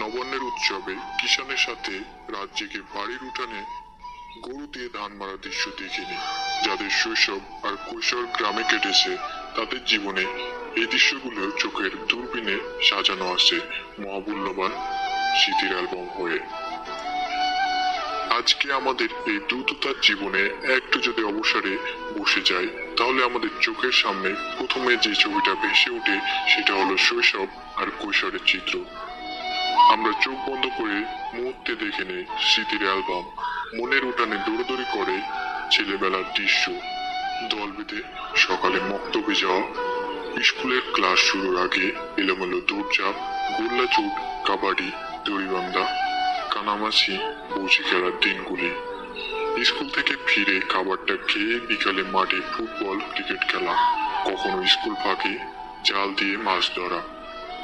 নবান্নের উৎসবে কিষানের সাথে জেগে বাড়ির উঠানে গরু দিয়ে ধান মারা দৃশ্য দেখিনি। যাদের শৈশব আর কৈশোর গ্রামে কেটেছে, তাদের জীবনে এই দৃশ্যগুলো চোখের দূরবীনে সাজানো আছে মহামূল্যবান স্মৃতির অ্যালবাম হয়ে। আজকে আমাদের এই দ্রুততার জীবনে একটু যদি অবসরে বসে যায় তাহলে আমাদের চোখের সামনে প্রথমে যে ছবিটা ভেসে ওঠে, সেটা হলো শৈশব আর কৈশোরের চিত্র। আমরা চোখ বন্ধ করে মুহূর্তে দেখে নেই স্মৃতির অ্যালবাম। মনের উঠানে দৌড়দৌড়ি করে ছেলেবেলার দৃশ্য। দল বেঁধে সকালে মক্তবে যাওয়া। স্কুলের ক্লাস শুরুর আগে এলোমেলো দৌড়ঝাঁপ, গোল্লা চুট, কাবাডি, দড়িবান্ধা, কানামাছি বৌচি খেলার দিনগুলি স্কুল থেকে ফিরে খাবারটা খেয়ে বিকালে মাঠে ফুটবল, ক্রিকেট খেলা। কখনো স্কুল ফাঁকে জাল দিয়ে মাছ ধরা।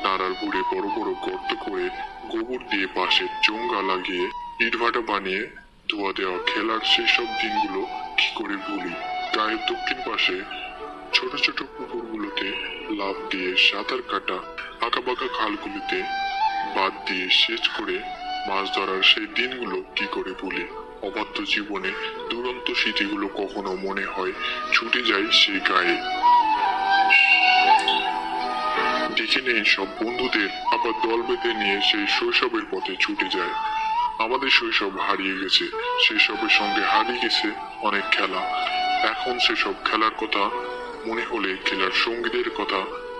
নাড়ার ঘুরে বড় বড় গর্ত করে গোবর দিয়ে পাশে চোঙ্গা লাগিয়ে ইটভাটা বানিয়ে ধোয়া দেওয়া খেলার সেসব দিনগুলো কি করে ভুলি? গায়ের দক্ষিণ পাশে ছোট ছোট পুকুরগুলোতে লাফ দিয়ে সাঁতার কাটা আঁকা বাঁকা খালগুলিতে বাদ দিয়ে সেচ করে মাছ ধরার সেই দিনগুলো কি করে ভুলি? অবাধ্য জীবনে দুরন্ত স্মৃতিগুলো কখনো মনে হয় ছুটে যায় সেই গায়ে। দেখে নেই সব বন্ধুদের আবার দল বেঁধে নিয়ে সেই শৈশবের পথে ছুটে যায়। আমাদের শৈশব হারিয়ে গেছে। শৈশবের সঙ্গে হারিয়ে গেছে অনেক খেলা। এখন সেসব খেলার কথা মনে হলে খেলার সঙ্গীদের কথা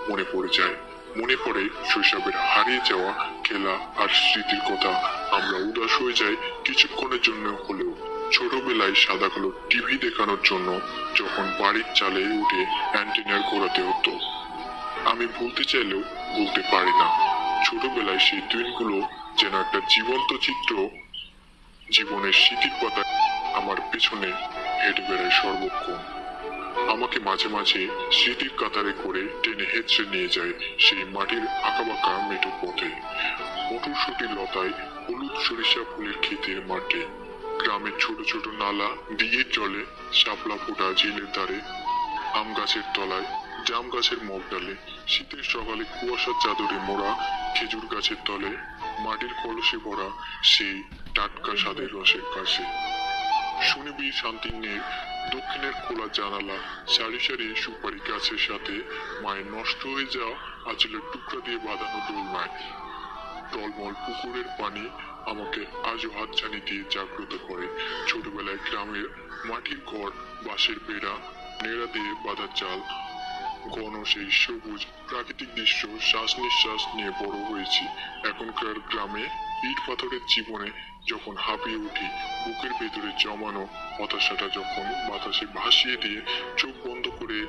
মনে পড়ে যায়। মনে পড়ে শৈশবের হারিয়ে যাওয়া খেলা আর স্মৃতির কথা। আমরা উদাস হয়ে যাই কিছুক্ষণের জন্য হলেও। ছোটবেলায় সাদা কালো টিভি দেখানোর জন্য যখন বাড়ির চালে উঠে অ্যান্টেনার ঘোরাতে হতো। আমি ভুলতে চাইলেও বলতে পারি না। ছোটবেলায় সেই দিনগুলো যেন একটা জীবন্ত চিত্র, জীবনের স্মৃতির পাতা আমার পেছনে হেঁটে বেড়ায় সর্বক্ষণ। আমাকে মাঝে মাঝে স্মৃতির কাতারে করে টেনে হেঁচড়ে নিয়ে যায় সেই মাটির আঁকাবাঁকা মেঠো পথে। মটরশুটি লতায় হলুদ সরিষা ফুলের ক্ষেতের মাঠে। গ্রামের ছোট ছোট নালা দিঘির জলে শাপলা ফোটা ঝিলের ধারে। আম গাছের তলায় জাম গাছের মগ ডালে, শীতের সকালে কুয়াশার চাদরে মোড়া, খেজুর গাছের তলে, মাটির কলসে ভরা সেই টাটকা স্বাদের রসের কাছে। শুনিবি শান্তিনের দক্ষিণের খোলা জানালা, সারি সারি সুপারি গাছের সাথে মায়ের নষ্ট হয়ে যাওয়া আঁচলের টুকরা দিয়ে বাঁধানো দোলনায় টলমল পুকুরের পানি আমাকে আজও হাতছানি দিয়ে জাগ্রত করে। ছোটবেলায় গ্রামের মাটির ঘর, বাঁশের বেড়া, নেড়া দিয়ে বাঁধা চাল ঘন সেই সবুজ প্রাকৃতিক দৃশ্য শ্বাস নিঃশ্বাস নিয়ে বড় হয়েছি। এখনকার গ্রামে ইট পাথরের জীবনে যখন হাঁপিয়ে উঠি, বুকের ভেতরে জমানো হতাশাটা যখন বাতাসে ভাসিয়ে দিয়ে চোখ বন্ধ করে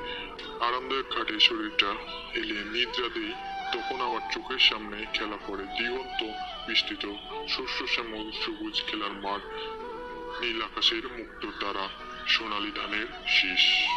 আরামদায়ক খাটে শরীরটা এলে নিদ্রা দেই, তখন আমার চোখের সামনে খেলা পড়ে। দিগন্ত বিস্তৃত শস্য শ্যামল সবুজ খেলার মাঠ, নীল আকাশের মুক্ত তারা, সোনালি ধানের শীষ।